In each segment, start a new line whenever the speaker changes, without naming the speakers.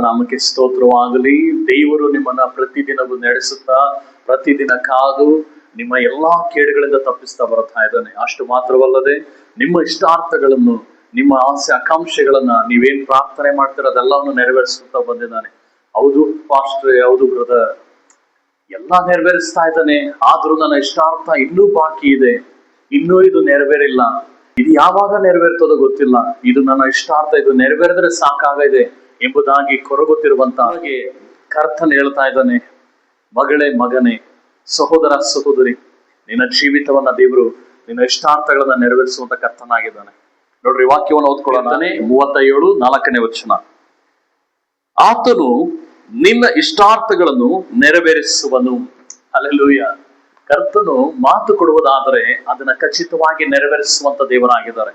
ನಾಮಕ್ಕೆ ಸ್ತೋತ್ರವಾಗಲಿ. ದೇವರು ನಿಮ್ಮನ್ನ ಪ್ರತಿದಿನವೂ ನಡೆಸುತ್ತಾ, ಪ್ರತಿದಿನ ಕಾದು ನಿಮ್ಮ ಎಲ್ಲಾ ಕೇಡುಗಳಿಂದ ತಪ್ಪಿಸ್ತಾ ಬರ್ತಾ ಇದ್ದಾನೆ. ಅಷ್ಟು ಮಾತ್ರವಲ್ಲದೆ ನಿಮ್ಮ ಇಷ್ಟಾರ್ಥಗಳನ್ನು, ನಿಮ್ಮ ಆಸೆ, ಆಕಾಂಕ್ಷೆಗಳನ್ನ ನೀವೇನ್ ಪ್ರಾರ್ಥನೆ ಮಾಡ್ತೀರ ಅದೆಲ್ಲವನ್ನು ನೆರವೇರಿಸುತ್ತಾ ಬಂದಿದ್ದಾನೆ. ಹೌದು ಪಾಸ್ಟ್ರೆ, ಹೌದು ಬ್ರದರ್. ಎಲ್ಲ ನೆರವೇರಿಸ್ತಾ ಇದ್ದಾನೆ. ಆದ್ರೂ ನನ್ನ ಇಷ್ಟಾರ್ಥ ಇನ್ನೂ ಬಾಕಿ ಇದೆ. ಇನ್ನೂ ಇದು ನೆರವೇರಿಲ್ಲ. ಇದು ಯಾವಾಗ ನೆರವೇರ್ತದೋ ಗೊತ್ತಿಲ್ಲ. ಇದು ನನ್ನ ಇಷ್ಟಾರ್ಥ. ಇದು ನೆರವೇರಿದ್ರೆ ಸಾಕಾಗಿದೆ ಎಂಬುದಾಗಿ ಕೊರಗುತ್ತಿರುವಂತ ಹಾಗೆ ಕರ್ತನ್ ಹೇಳ್ತಾ ಇದ್ದಾನೆ ಮಗಳೇ ಮಗನೇ ಸಹೋದರ ಸಹೋದರಿ ನಿನ್ನ ಜೀವಿತವನ್ನ ದೇವರು ನಿನ್ನ ಇಷ್ಟಾರ್ಥಗಳನ್ನ ನೆರವೇರಿಸುವಂತ ಕರ್ತನಾಗಿದ್ದಾನೆ. ನೋಡ್ರಿ ವಾಕ್ಯವನ್ನು ಓದ್ಕೊಳ್ಳೋಣ. ಮೂವತ್ತ ಏಳು ನಾಲ್ಕನೇ ವಚನ. ಆತನು ನಿನ್ನ ಇಷ್ಟಾರ್ಥಗಳನ್ನು ನೆರವೇರಿಸುವನು. ಅಲ್ಲೆಲೂಯ ಕರ್ತನು ಮಾತು ಕೊಡುವುದಾದರೆ ಅದನ್ನ ಖಚಿತವಾಗಿ ನೆರವೇರಿಸುವಂತ ದೇವರಾಗಿದ್ದಾರೆ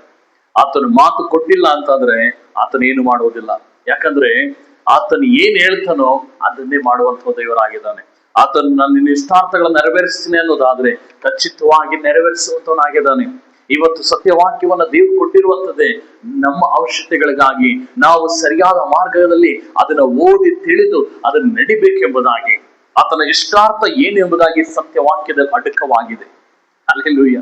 ಆತನು ಮಾತು ಕೊಟ್ಟಿಲ್ಲ ಅಂತಂದ್ರೆ ಆತನು ಏನು ಮಾಡುವುದಿಲ್ಲ. ಯಾಕಂದ್ರೆ ಆತನು ಏನ್ ಹೇಳ್ತಾನೋ ಅದನ್ನೇ ಮಾಡುವಂತ ದೇವರಾಗಿದ್ದಾನೆ. ಆತನು ನನ್ನ ಇಷ್ಟಾರ್ಥಗಳನ್ನು ನೆರವೇರಿಸ್ತೀನಿ ಅನ್ನೋದಾದ್ರೆ ಖಚಿತವಾಗಿ ನೆರವೇರಿಸುವಂತವನಾಗಿದ್ದಾನೆ ಇವತ್ತು ಸತ್ಯವಾಕ್ಯವನ್ನ ದೇವ್ರು ಕೊಟ್ಟಿರುವಂತದ್ದೇ ನಮ್ಮ ಅವಶ್ಯತೆಗಳಿಗಾಗಿ ನಾವು ಸರಿಯಾದ ಮಾರ್ಗದಲ್ಲಿ ಅದನ್ನ ಓದಿ ತಿಳಿದು ಅದನ್ನ ನಡಿಬೇಕೆಂಬುದಾಗಿ, ಆತನ ಇಷ್ಟಾರ್ಥ ಏನು ಎಂಬುದಾಗಿ ಸತ್ಯವಾಕ್ಯದಲ್ಲಿ ಅಡಕವಾಗಿದೆ. ಅಲ್ಲೆಲ್ಲೂಯ್ಯ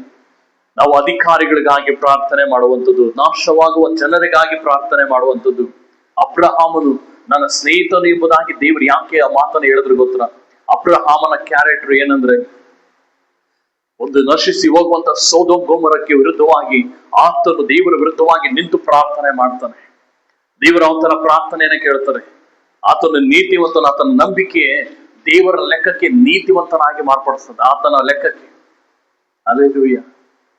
ನಾವು ಅಧಿಕಾರಿಗಳಿಗಾಗಿ ಪ್ರಾರ್ಥನೆ ಮಾಡುವಂಥದ್ದು, ನಾಶವಾಗುವ ಜನರಿಗಾಗಿ ಪ್ರಾರ್ಥನೆ ಮಾಡುವಂಥದ್ದು. ಅಬ್ರಹಾಮನು, ನನ್ನ ಸ್ನೇಹಿತನು ಎಂಬುದಾಗಿ ದೇವರು ಯಾಕೆ ಆ ಮಾತನ್ನು ಹೇಳಿದ್ರು ಗೊತ್ತ? ಅಬ್ರಹಾಮನ ಕ್ಯಾರೆಕ್ಟರ್ ಏನಂದ್ರೆ, ಒಂದು ನಶಿಸಿ ಹೋಗುವಂತ ಸೌದೋ ಗೋಮರಕ್ಕೆ ವಿರುದ್ಧವಾಗಿ ಆತನು ದೇವರ ವಿರುದ್ಧವಾಗಿ ನಿಂತು ಪ್ರಾರ್ಥನೆ ಮಾಡ್ತಾನೆ. ದೇವರ ಅವತನ ಪ್ರಾರ್ಥನೆಯನ್ನ ಕೇಳ್ತಾರೆ. ಆತನ ನೀತಿವಂತನ ಆತನ ನಂಬಿಕೆ ದೇವರ ಲೆಕ್ಕಕ್ಕೆ ನೀತಿವಂತನಾಗಿ ಮಾರ್ಪಡಿಸ್ತದೆ, ಆತನ ಲೆಕ್ಕಕ್ಕೆ. ಅದೇ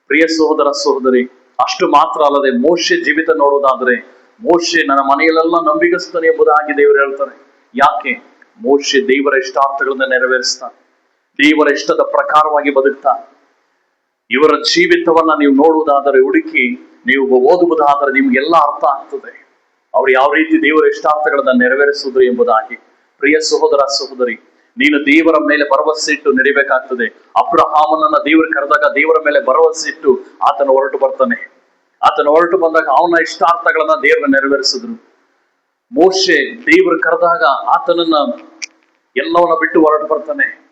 ಪ್ರಿಯ ಸಹೋದರ ಸಹೋದರಿ, ಅಷ್ಟು ಮಾತ್ರ ಅಲ್ಲದೆ ಮೋಶೆ ಜೀವಿತ ನೋಡುವುದಾದ್ರೆ ಮೋಶೆ ನನ್ನ ಮನೆಯಲ್ಲೆಲ್ಲ ನಂಬಿಗಸ್ತಾನೆ ಎಂಬುದಾಗಿ ದೇವರು ಹೇಳ್ತಾರೆ. ಯಾಕೆ? ಮೋಶೆ ದೇವರ ಇಷ್ಟಾರ್ಥಗಳನ್ನ ನೆರವೇರಿಸ್ತಾನೆ ದೇವರ ಇಷ್ಟದ ಪ್ರಕಾರವಾಗಿ ಬದುಕ್ತಾ. ಇವರ ಜೀವಿತವನ್ನ ನೀವು ನೋಡುವುದಾದರೆ ಹುಡುಕಿ, ನೀವು ಓದುವುದಾದರೆ ನಿಮ್ಗೆಲ್ಲ ಅರ್ಥ ಆಗ್ತದೆ. ಅವ್ರು ಯಾವ ರೀತಿ ದೇವರ ಇಷ್ಟಾರ್ಥಗಳನ್ನ ನೆರವೇರಿಸುವುದು ಎಂಬುದಾಗಿ. ಪ್ರಿಯ ಸಹೋದರ ಸಹೋದರಿ, ನೀನು ದೇವರ ಮೇಲೆ ಭರವಸೆ ಇಟ್ಟು ನಡಿಬೇಕಾಗ್ತದೆ. ಅಬ್ರಹಾಮನನ್ನ ದೇವರು ಕರೆದಾಗ ದೇವರ ಮೇಲೆ ಭರವಸೆ ಇಟ್ಟು ಆತನ ಹೊರಟು ಬರ್ತಾನೆ. ಆತನ ಹೊರಟು ಬಂದಾಗ ಅವನ ಇಷ್ಟಾರ್ಥಗಳನ್ನ ದೇವರು ನೆರವೇರಿಸಿದ್ರು. ಮೋಶೆ ದೇವರು ಕರೆದಾಗ ಆತನನ್ನ ಎಲ್ಲವನ್ನ ಬಿಟ್ಟು ಹೊರಟು ಬರ್ತಾನೆ.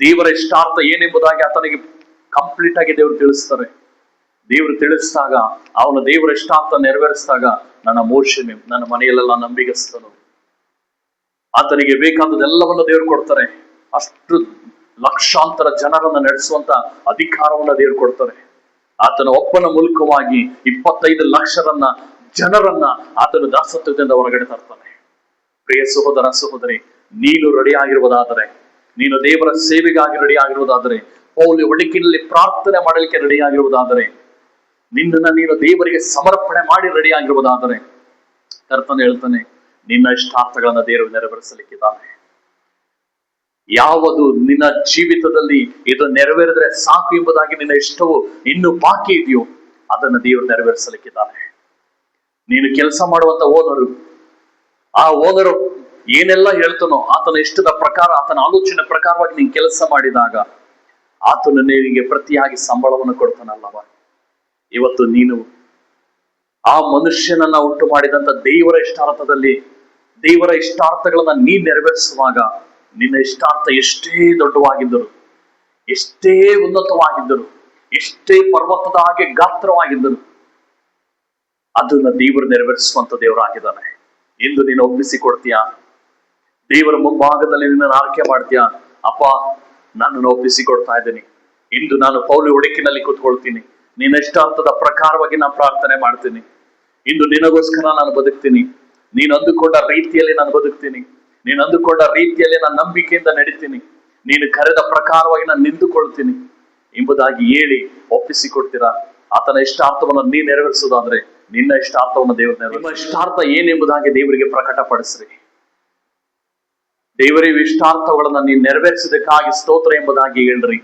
ದೇವರ ಇಷ್ಟಾರ್ಥ ಏನೆಂಬುದಾಗಿ ಆತನಿಗೆ ಕಂಪ್ಲೀಟ್ ಆಗಿ ದೇವರು ತಿಳಿಸ್ತಾರೆ. ದೇವರು ತಿಳಿಸಿದಾಗ, ಅವನ ದೇವರ ಇಷ್ಟಾರ್ಥ ನೆರವೇರಿಸಿದಾಗ ನನ್ನ ಮೋಶನೆ ನನ್ನ ಮನೆಯಲ್ಲೆಲ್ಲ ನಂಬಿಗಸ್ತನು. ಆತನಿಗೆ ಬೇಕಾದದೆಲ್ಲವನ್ನು ದೇವರು ಕೊಡ್ತಾರೆ. ಅಷ್ಟು ಲಕ್ಷಾಂತರ ಜನರನ್ನ ನಡೆಸುವಂತ ಅಧಿಕಾರವನ್ನ ದೇವರು ಕೊಡ್ತಾರೆ. ಆತನ ಒಪ್ಪನ ಮೂಲಕವಾಗಿ ಇಪ್ಪತ್ತೈದು ಲಕ್ಷರನ್ನ ಜನರನ್ನ ಆತನ ದಾಸತ್ವದಿಂದ ಹೊರಗಡೆ ತರ್ತಾನೆ. ಪ್ರಿಯ ಸಹೋದರ ಸಹೋದರಿ, ನೀನು ರೆಡಿ ಆಗಿರುವುದಾದರೆ ನೀನು ದೇವರ ಸೇವೆಗಾಗಿ ರೆಡಿ ಆಗಿರುವುದಾದರೆ ಪೌಲಿ ಒಡಕಿನಲ್ಲಿ ಪ್ರಾರ್ಥನೆ ಮಾಡಲಿಕ್ಕೆ ರೆಡಿ ಆಗಿರುವುದಾದರೆ ನಿನ್ನನ್ನ ನೀನು ದೇವರಿಗೆ ಸಮರ್ಪಣೆ ಮಾಡಿ ರೆಡಿ ಆಗಿರುವುದಾದರೆ ಕರ್ತನ ಹೇಳ್ತಾನೆ, ನಿನ್ನ ಇಷ್ಟಾರ್ಥಗಳನ್ನ ದೇವರು ನೆರವೇರಿಸಲಿಕ್ಕಿದ್ದಾನೆ. ಯಾವುದು ನಿನ್ನ ಜೀವಿತದಲ್ಲಿ ಇದು ನೆರವೇರಿದ್ರೆ ಸಾಕು ಎಂಬುದಾಗಿ ನಿನ್ನ ಇಷ್ಟವು ಇನ್ನೂ ಬಾಕಿ ಇದೆಯೋ, ಅದನ್ನು ದೇವರು ನೆರವೇರಿಸಲಿಕ್ಕಿದ್ದಾನೆ. ನೀನು ಕೆಲಸ ಮಾಡುವಂತ ಓನರು, ಆ ಓನರು ಏನೆಲ್ಲ ಹೇಳ್ತಾನೋ ಆತನ ಇಷ್ಟದ ಪ್ರಕಾರ, ಆತನ ಆಲೋಚನೆ ಪ್ರಕಾರವಾಗಿ ನೀನು ಕೆಲಸ ಮಾಡಿದಾಗ ಆತನು ನಿನಗೆ ಪ್ರತಿಯಾಗಿ ಸಂಬಳವನ್ನು ಕೊಡ್ತಾನಲ್ಲವ. ಇವತ್ತು ನೀನು ಆ ಮನುಷ್ಯನನ್ನ ಉಂಟು ಮಾಡಿದಂತ ದೇವರ ಇಷ್ಟಾರ್ಥದಲ್ಲಿ, ದೇವರ ಇಷ್ಟಾರ್ಥಗಳನ್ನ ನೀ ನೆರವೇರಿಸುವಾಗ ನಿನ್ನ ಇಷ್ಟಾರ್ಥ ಎಷ್ಟೇ ದೊಡ್ಡವಾಗಿದ್ದರು, ಎಷ್ಟೇ ಉನ್ನತವಾಗಿದ್ದರು, ಎಷ್ಟೇ ಪರ್ವತದ ಹಾಗೆ ಗಾತ್ರವಾಗಿದ್ದರು, ಅದನ್ನ ದೇವರು ನೆರವೇರಿಸುವಂತ ದೇವರಾಗಿದ್ದಾನೆ. ಇಂದು ನೀನು ಒಪ್ಪಿಸಿಕೊಡ್ತೀಯ? ದೇವರ ಮುಂಭಾಗದಲ್ಲಿ ನಿನ್ನ ಆರೈಕೆ ಮಾಡ್ತೀಯ? ಅಪ್ಪ, ನನ್ನನ್ನು ಒಪ್ಪಿಸಿಕೊಡ್ತಾ ಇದ್ದೀನಿ. ಇಂದು ನಾನು ಪೌಲಿ ಒಡಕಿನಲ್ಲಿ ಕೂತ್ಕೊಳ್ತೀನಿ. ನಿನ್ನ ಇಷ್ಟಾರ್ಥದ ಪ್ರಕಾರವಾಗಿ ನಾನು ಪ್ರಾರ್ಥನೆ ಮಾಡ್ತೀನಿ. ಇಂದು ನಿನಗೋಸ್ಕರ ನಾನು ಬದುಕ್ತೀನಿ. ನೀನು ಅಂದುಕೊಂಡ ರೀತಿಯಲ್ಲಿ ನಾನು ಬದುಕ್ತೀನಿ. ನೀನು ಅಂದುಕೊಂಡ ರೀತಿಯಲ್ಲಿ ನಾನು ನಂಬಿಕೆಯಿಂದ ನಡೀತೀನಿ ನೀನು ಕರೆದ ಪ್ರಕಾರವಾಗಿ ನಾನು ನಿಂತುಕೊಳ್ತೀನಿ ಎಂಬುದಾಗಿ ಹೇಳಿ ಒಪ್ಪಿಸಿ ಕೊಡ್ತೀರಾ ಆತನ ಇಷ್ಟಾರ್ಥವನ್ನು ನೀ ನೆರವೇರಿಸೋದಾದ್ರೆ ನಿನ್ನ ಇಷ್ಟಾರ್ಥವನ್ನು ದೇವರು ನೆರವೇರಿಸ ಇಷ್ಟಾರ್ಥ ಏನೆಂಬುದಾಗಿ ದೇವರಿಗೆ ಪ್ರಕಟಪಡಿಸ್ರಿ. ದೇವರೇ ಇಷ್ಟಾರ್ಥಗಳನ್ನ ನೀನ್ ನೆರವೇರಿಸಿದಕ್ಕಾಗಿ ಸ್ತೋತ್ರ ಎಂಬುದಾಗಿ ಹೇಳ್ರಿ.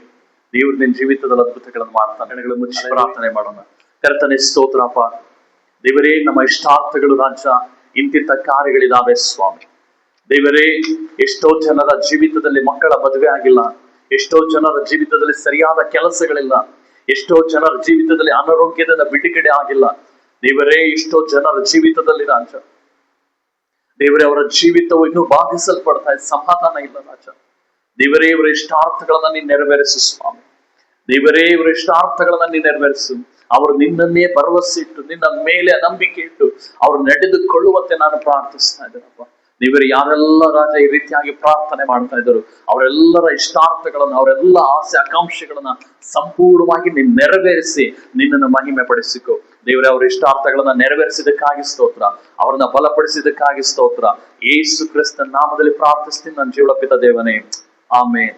ದೇವರು ನಿನ್ನ ಜೀವಿತದಲ್ಲಿ ಅದ್ಭುತಗಳನ್ನು ಮಾಡ್ತಾನೆ. ಮುಚ್ಚಿ. ಪ್ರಾರ್ಥನೆ ಮಾಡೋಣ. ಕರ್ತನೆ ಸ್ತೋತ್ರಪ್ಪ. ದೇವರೇ ನಮ್ಮ ಇಷ್ಟಾರ್ಥಗಳು ರಾಜ್ಯ ಇಂತಿಂತ ಕಾರ್ಯಗಳಿದಾವೆ ಸ್ವಾಮಿ. ದೇವರೇ, ಎಷ್ಟೋ ಜನರ ಜೀವಿತದಲ್ಲಿ ಮಕ್ಕಳ ಮದುವೆ ಆಗಿಲ್ಲ, ಎಷ್ಟೋ ಜನರ ಜೀವಿತದಲ್ಲಿ ಸರಿಯಾದ ಕೆಲಸಗಳಿಲ್ಲ, ಎಷ್ಟೋ ಜನರ ಜೀವಿತದಲ್ಲಿ ಅನಾರೋಗ್ಯದಿಂದ ಬಿಡುಗಡೆ ಆಗಿಲ್ಲ. ದೇವರೇ, ಎಷ್ಟೋ ಜನರ ಜೀವಿತದಲ್ಲಿ ರಾಜ. ದೇವರೇ, ಅವರ ಜೀವಿತವು ಇನ್ನೂ ಬಾಧಿಸಲ್ಪಡ್ತಾ ಇದೆ ಸಮಾಧಾನ ಇಲ್ಲ ರಾಜ. ದೇವರೇ, ಇವರ ಇಷ್ಟಾರ್ಥಗಳನ್ನ ನೀನು ನೆರವೇರಿಸು, ಸ್ವಾಮಿ. ದೇವರೇ, ಇವರ ಇಷ್ಟಾರ್ಥಗಳನ್ನ ನೀನು ನೆರವೇರಿಸು. ಅವರು ನಿನ್ನನ್ನೇ ಭರವಸೆ ಇಟ್ಟು, ನಿನ್ನ ಮೇಲೆ ನಂಬಿಕೆ ಇಟ್ಟು, ಅವರು ನಡೆದುಕೊಳ್ಳುವಂತೆ ನಾನು ಪ್ರಾರ್ಥಿಸ್ತಾ ಇದ್ದೇನಪ್ಪ. ದೇವರು ಯಾರೆಲ್ಲ ರಾಜ ಈ ರೀತಿಯಾಗಿ ಪ್ರಾರ್ಥನೆ ಮಾಡ್ತಾ ಇದ್ದರು, ಅವರೆಲ್ಲರ ಇಷ್ಟಾರ್ಥಗಳನ್ನ, ಅವರೆಲ್ಲ ಆಸೆ ಆಕಾಂಕ್ಷೆಗಳನ್ನ ಸಂಪೂರ್ಣವಾಗಿ ನೀನು ನೆರವೇರಿಸಿ, ನಿನ್ನನ್ನು ಮಹಿಮೆ ಪಡಿಸಿಕೊ ದೇವರೇ, ಅವರ ಇಷ್ಟಾರ್ಥಗಳನ್ನ ನೆರವೇರಿಸಿದಕ್ಕಾಗಿ ಸ್ತೋತ್ರ, ಅವರನ್ನ ಬಲಪಡಿಸಿದಕ್ಕಾಗಿ ಸ್ತೋತ್ರ. ಯೇಸು ಕ್ರಿಸ್ತನ ನಾಮದಲ್ಲಿ ಪ್ರಾರ್ಥಿಸ್ತೀನಿ ನನ್ನ ಜೀವಳ ಪಿತ ದೇವನೇ. ಆಮೇನ್.